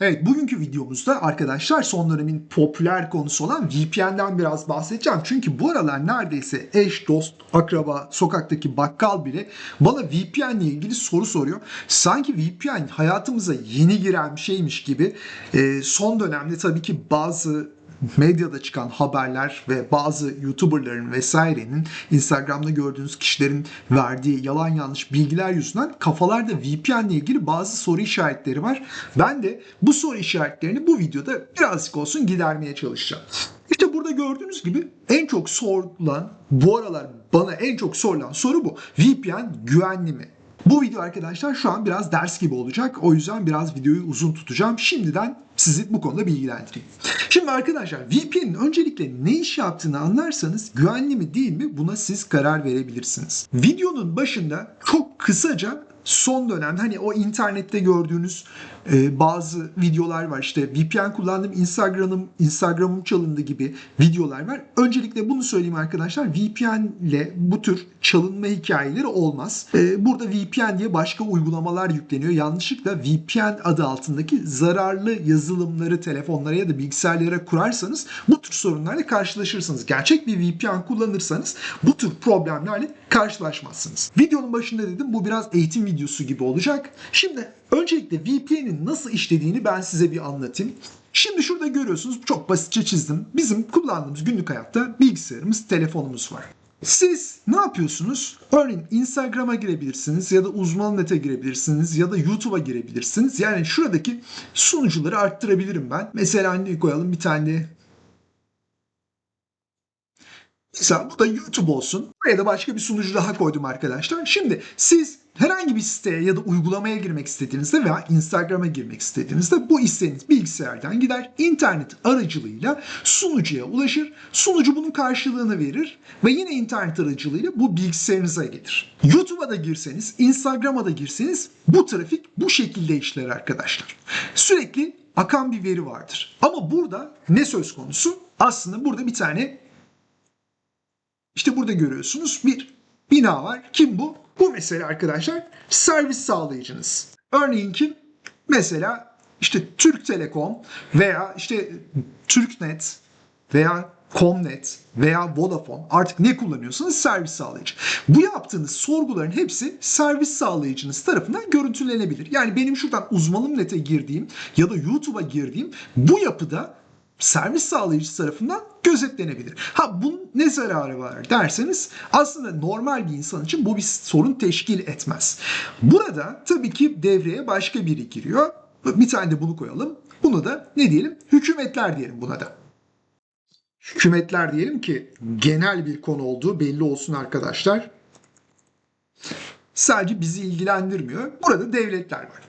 Evet bugünkü videomuzda arkadaşlar son dönemin popüler konusu olan VPN'den biraz bahsedeceğim. Çünkü bu aralar neredeyse eş, dost, akraba, sokaktaki bakkal bile bana VPN ile ilgili soru soruyor. Sanki VPN hayatımıza yeni giren bir şeymiş gibi e, son dönemde tabii ki bazı medyada çıkan haberler ve bazı YouTuber'ların vesairenin Instagram'da gördüğünüz kişilerin verdiği yalan yanlış bilgiler yüzünden kafalarda VPN ile ilgili bazı soru işaretleri var. Ben de bu soru işaretlerini bu videoda birazcık olsun gidermeye çalışacağım. İşte burada gördüğünüz gibi en çok sorulan, bu aralar bana en çok sorulan soru bu. VPN güvenli mi? Bu video arkadaşlar şu an biraz ders gibi olacak. O yüzden biraz videoyu uzun tutacağım. Şimdiden sizi bu konuda bilgilendireyim. Şimdi arkadaşlar VPN'in öncelikle ne iş yaptığını anlarsanız güvenli mi değil mi buna siz karar verebilirsiniz. Videonun başında çok kısaca son dönemde hani o internette gördüğünüz e, bazı videolar var. İşte VPN kullandım, Instagram'ım Instagram'ım çalındı gibi videolar var. Öncelikle bunu söyleyeyim arkadaşlar. VPN ile bu tür çalınma hikayeleri olmaz. E, burada VPN diye başka uygulamalar yükleniyor. Yanlışlıkla VPN adı altındaki zararlı yazılımları telefonlara ya da bilgisayarlara kurarsanız bu tür sorunlarla karşılaşırsınız. Gerçek bir VPN kullanırsanız bu tür problemlerle karşılaşmazsınız. Videonun başında dedim bu biraz eğitim videosu gibi olacak. Şimdi öncelikle VPN'in nasıl işlediğini ben size bir anlatayım. Şimdi şurada görüyorsunuz çok basitçe çizdim. Bizim kullandığımız günlük hayatta bilgisayarımız, telefonumuz var. Siz ne yapıyorsunuz? Örneğin Instagram'a girebilirsiniz ya da uzman.net'e girebilirsiniz ya da YouTube'a girebilirsiniz. Yani şuradaki sunucuları arttırabilirim ben. Mesela ne koyalım bir tane Mesela bu da YouTube olsun. Buraya da başka bir sunucu daha koydum arkadaşlar. Şimdi siz herhangi bir siteye ya da uygulamaya girmek istediğinizde veya Instagram'a girmek istediğinizde bu istediğiniz bilgisayardan gider internet aracılığıyla sunucuya ulaşır. Sunucu bunun karşılığını verir ve yine internet aracılığıyla bu bilgisayarınıza gelir. YouTube'a da girseniz, Instagram'a da girseniz bu trafik bu şekilde işler arkadaşlar. Sürekli akan bir veri vardır. Ama burada ne söz konusu? Aslında burada bir tane işte burada görüyorsunuz bir bina var. Kim bu? Bu mesela arkadaşlar servis sağlayıcınız. Örneğin kim? Mesela işte Türk Telekom veya işte Türknet veya Comnet veya Vodafone artık ne kullanıyorsanız servis sağlayıcı. Bu yaptığınız sorguların hepsi servis sağlayıcınız tarafından görüntülenebilir. Yani benim şuradan uzmanım nete girdiğim ya da YouTube'a girdiğim bu yapıda servis sağlayıcı tarafından gözetlenebilir. Ha bunun ne zararı var derseniz aslında normal bir insan için bu bir sorun teşkil etmez. Burada tabii ki devreye başka biri giriyor. Bir tane de bunu koyalım. Bunu da ne diyelim? Hükümetler diyelim buna da. Hükümetler diyelim ki genel bir konu olduğu belli olsun arkadaşlar. Sadece bizi ilgilendirmiyor. Burada devletler var.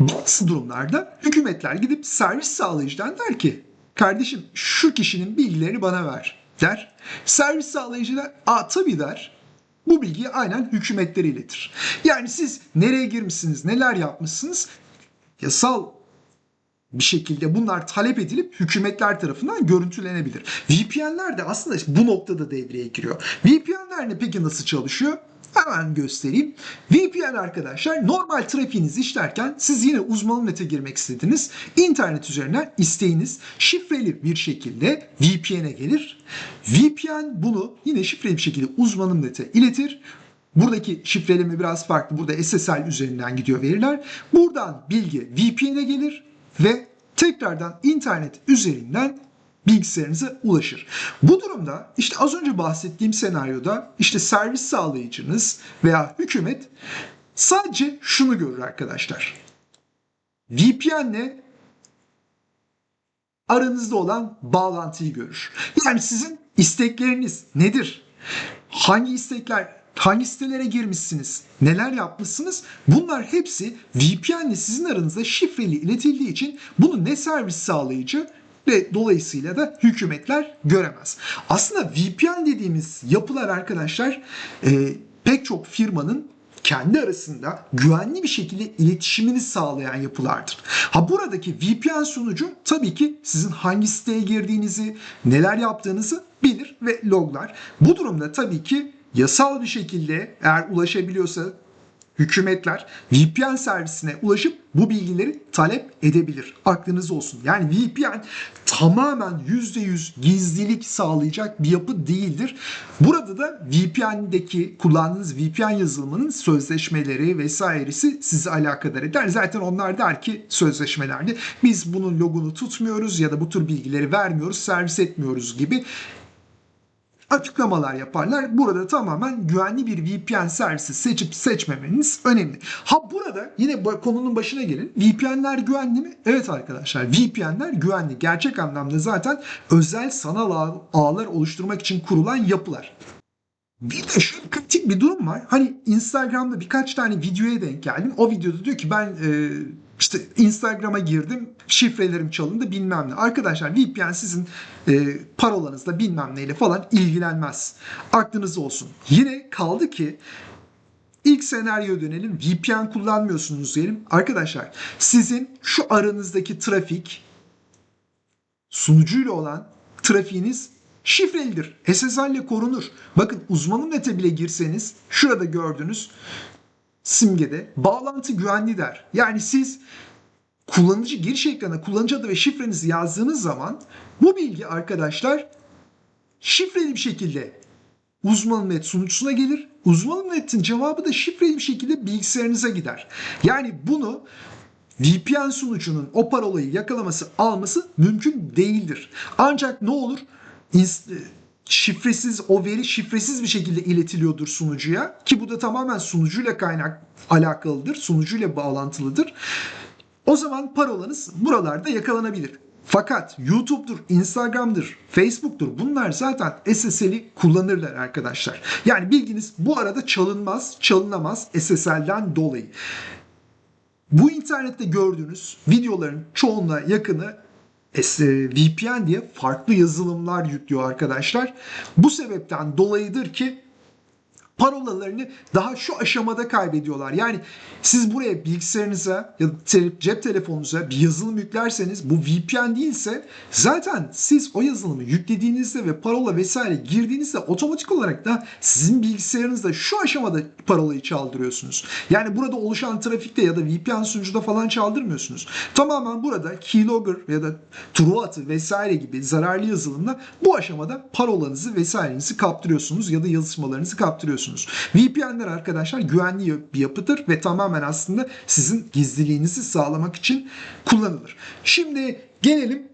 Bazı durumlarda hükümetler gidip servis sağlayıcıdan der ki kardeşim şu kişinin bilgilerini bana ver der. Servis sağlayıcı da a tabii der. Bu bilgiyi aynen hükümetlere iletir. Yani siz nereye girmişsiniz, neler yapmışsınız yasal bir şekilde bunlar talep edilip hükümetler tarafından görüntülenebilir. VPN'ler de aslında bu noktada devreye giriyor. VPN'ler ne peki nasıl çalışıyor? Hemen göstereyim. VPN arkadaşlar normal trafiğinizi işlerken siz yine uzmanım nete girmek istediniz. İnternet üzerinden isteğiniz şifreli bir şekilde VPN'e gelir. VPN bunu yine şifreli bir şekilde uzmanım nete iletir. Buradaki şifreleme biraz farklı. Burada SSL üzerinden gidiyor veriler. Buradan bilgi VPN'e gelir ve tekrardan internet üzerinden bilgisayarınıza ulaşır. Bu durumda işte az önce bahsettiğim senaryoda işte servis sağlayıcınız veya hükümet sadece şunu görür arkadaşlar. VPN'le aranızda olan bağlantıyı görür. Yani sizin istekleriniz nedir? Hangi istekler hangi sitelere girmişsiniz, neler yapmışsınız bunlar hepsi VPN ile sizin aranızda şifreli iletildiği için bunu ne servis sağlayıcı ve dolayısıyla da hükümetler göremez. Aslında VPN dediğimiz yapılar arkadaşlar e, pek çok firmanın kendi arasında güvenli bir şekilde iletişimini sağlayan yapılardır. Ha buradaki VPN sunucu tabii ki sizin hangi siteye girdiğinizi, neler yaptığınızı bilir ve loglar. Bu durumda tabii ki yasal bir şekilde eğer ulaşabiliyorsa hükümetler VPN servisine ulaşıp bu bilgileri talep edebilir. Aklınız olsun. Yani VPN tamamen %100 gizlilik sağlayacak bir yapı değildir. Burada da VPN'deki kullandığınız VPN yazılımının sözleşmeleri vesairesi sizi alakadar eder. Zaten onlar der ki sözleşmelerde biz bunun logunu tutmuyoruz ya da bu tür bilgileri vermiyoruz, servis etmiyoruz gibi açıklamalar yaparlar. Burada tamamen güvenli bir VPN servisi seçip seçmemeniz önemli. Ha burada yine konunun başına gelin. VPN'ler güvenli mi? Evet arkadaşlar VPN'ler güvenli. Gerçek anlamda zaten özel sanal ağ- ağlar oluşturmak için kurulan yapılar. Bir de kritik bir durum var. Hani Instagram'da birkaç tane videoya denk geldim. O videoda diyor ki ben e, işte Instagram'a girdim, şifrelerim çalındı bilmem ne. Arkadaşlar VPN sizin e, parolanızla bilmem neyle falan ilgilenmez. Aklınız olsun. Yine kaldı ki İlk senaryo dönelim. VPN kullanmıyorsunuz diyelim. Arkadaşlar sizin şu aranızdaki trafik sunucuyla olan trafiğiniz şifrelidir. SSL ile korunur. Bakın uzmanın nete bile girseniz şurada gördüğünüz simgede bağlantı güvenli der. Yani siz kullanıcı giriş ekranına kullanıcı adı ve şifrenizi yazdığınız zaman bu bilgi arkadaşlar şifreli bir şekilde uzmanın net sunucusuna gelir. Uzmanın netin cevabı da şifreli bir şekilde bilgisayarınıza gider. Yani bunu VPN sunucunun o parolayı yakalaması alması mümkün değildir. Ancak ne olur? Şifresiz o veri şifresiz bir şekilde iletiliyordur sunucuya ki bu da tamamen sunucuyla kaynak alakalıdır. Sunucuyla bağlantılıdır. O zaman parolanız buralarda yakalanabilir. Fakat YouTube'dur, Instagram'dır, Facebook'tur bunlar zaten SSL'i kullanırlar arkadaşlar. Yani bilginiz bu arada çalınmaz, çalınamaz SSL'den dolayı. Bu internette gördüğünüz videoların çoğunluğa yakını VPN diye farklı yazılımlar yüklüyor arkadaşlar. Bu sebepten dolayıdır ki parolalarını daha şu aşamada kaybediyorlar. Yani siz buraya bilgisayarınıza ya da cep telefonunuza bir yazılım yüklerseniz bu VPN değilse zaten siz o yazılımı yüklediğinizde ve parola vesaire girdiğinizde otomatik olarak da sizin bilgisayarınızda şu aşamada parolayı çaldırıyorsunuz. Yani burada oluşan trafikte ya da VPN sunucuda falan çaldırmıyorsunuz. Tamamen burada keylogger ya da Trueatı vesaire gibi zararlı yazılımla bu aşamada parolanızı vesairenizi kaptırıyorsunuz ya da yazışmalarınızı kaptırıyorsunuz. VPN'ler arkadaşlar güvenli bir yapıdır ve tamamen aslında sizin gizliliğinizi sağlamak için kullanılır. Şimdi gelelim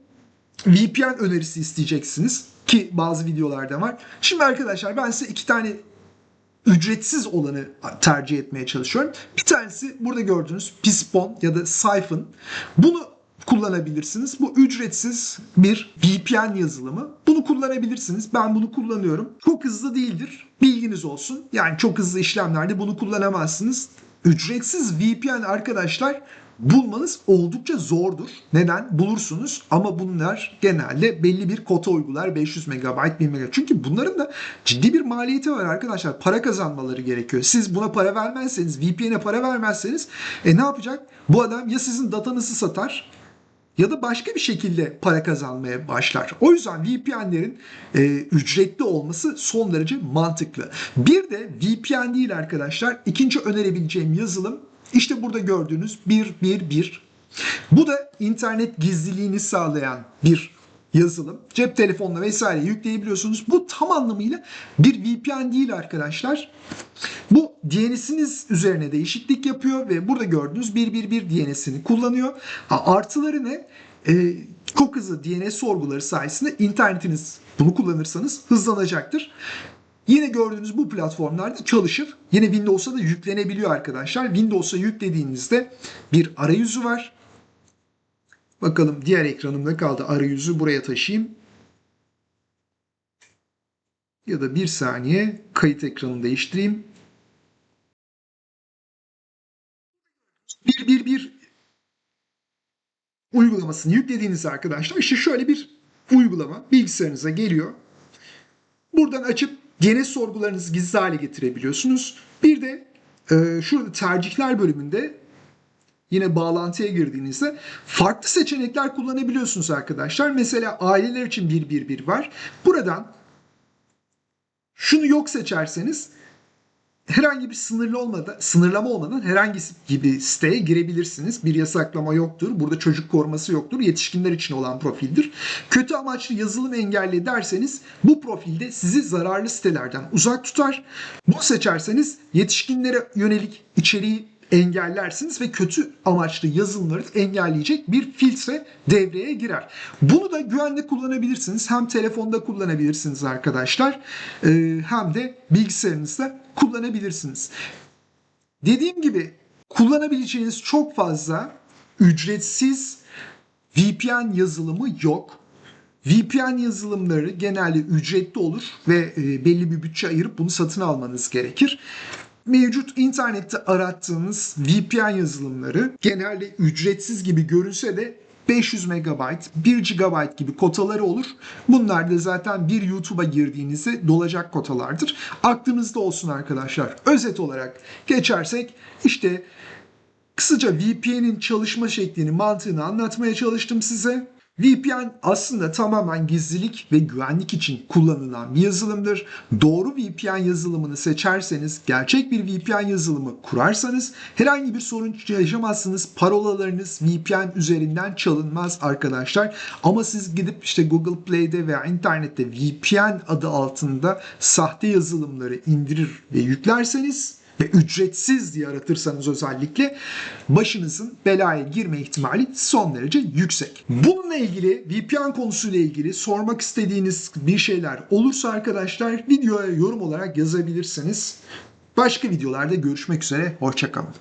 VPN önerisi isteyeceksiniz ki bazı videolarda var. Şimdi arkadaşlar ben size iki tane ücretsiz olanı tercih etmeye çalışıyorum. Bir tanesi burada gördüğünüz Pispon ya da Siphon. Bunu kullanabilirsiniz. Bu ücretsiz bir VPN yazılımı. Kullanabilirsiniz. Ben bunu kullanıyorum. Çok hızlı değildir. Bilginiz olsun. Yani çok hızlı işlemlerde bunu kullanamazsınız. Ücretsiz VPN arkadaşlar bulmanız oldukça zordur. Neden? Bulursunuz ama bunlar genelde belli bir kota uygular. 500 MB, 1000 MB. Çünkü bunların da ciddi bir maliyeti var arkadaşlar. Para kazanmaları gerekiyor. Siz buna para vermezseniz, VPN'e para vermezseniz e ne yapacak? Bu adam ya sizin datanızı satar ya da başka bir şekilde para kazanmaya başlar. O yüzden VPN'lerin e, ücretli olması son derece mantıklı. Bir de VPN değil arkadaşlar. İkinci önerebileceğim yazılım işte burada gördüğünüz 111. Bu da internet gizliliğini sağlayan bir yazılım. Cep telefonuna vesaire yükleyebiliyorsunuz. Bu tam anlamıyla bir VPN değil arkadaşlar. Bu DNS'iniz üzerine değişiklik yapıyor ve burada gördüğünüz 111 DNS'ini kullanıyor. Ha, artıları ne? Ee, çok hızlı DNS sorguları sayesinde internetiniz bunu kullanırsanız hızlanacaktır. Yine gördüğünüz bu platformlarda çalışır. Yine Windows'a da yüklenebiliyor arkadaşlar. Windows'a yüklediğinizde bir arayüzü var. Bakalım diğer ekranımda kaldı arayüzü buraya taşıyayım. Ya da bir saniye kayıt ekranını değiştireyim. Bir bir bir uygulamasını yüklediğinizde arkadaşlar işte şöyle bir uygulama bilgisayarınıza geliyor. Buradan açıp DNS sorgularınızı gizli hale getirebiliyorsunuz. Bir de e, şurada tercihler bölümünde yine bağlantıya girdiğinizde farklı seçenekler kullanabiliyorsunuz arkadaşlar. Mesela aileler için 111 var. Buradan şunu yok seçerseniz herhangi bir sınırlı olmadan, sınırlama olmadan herhangi gibi siteye girebilirsiniz. Bir yasaklama yoktur. Burada çocuk koruması yoktur. Yetişkinler için olan profildir. Kötü amaçlı yazılım engelli derseniz bu profilde sizi zararlı sitelerden uzak tutar. Bunu seçerseniz yetişkinlere yönelik içeriği engellersiniz ve kötü amaçlı yazılımları engelleyecek bir filtre devreye girer. Bunu da güvenle kullanabilirsiniz. Hem telefonda kullanabilirsiniz arkadaşlar e, hem de bilgisayarınızda kullanabilirsiniz. Dediğim gibi kullanabileceğiniz çok fazla ücretsiz VPN yazılımı yok. VPN yazılımları genelde ücretli olur ve e, belli bir bütçe ayırıp bunu satın almanız gerekir. Mevcut internette arattığınız VPN yazılımları genelde ücretsiz gibi görünse de 500 MB, 1 GB gibi kotaları olur. Bunlar da zaten bir YouTube'a girdiğinizde dolacak kotalardır. Aklınızda olsun arkadaşlar. Özet olarak geçersek işte Kısaca VPN'in çalışma şeklini, mantığını anlatmaya çalıştım size. VPN aslında tamamen gizlilik ve güvenlik için kullanılan bir yazılımdır. Doğru VPN yazılımını seçerseniz, gerçek bir VPN yazılımı kurarsanız herhangi bir sorun yaşamazsınız. Parolalarınız VPN üzerinden çalınmaz arkadaşlar. Ama siz gidip işte Google Play'de veya internette VPN adı altında sahte yazılımları indirir ve yüklerseniz ve ücretsiz diye aratırsanız özellikle başınızın belaya girme ihtimali son derece yüksek. Bununla ilgili VPN konusuyla ilgili sormak istediğiniz bir şeyler olursa arkadaşlar videoya yorum olarak yazabilirsiniz. Başka videolarda görüşmek üzere. Hoşçakalın.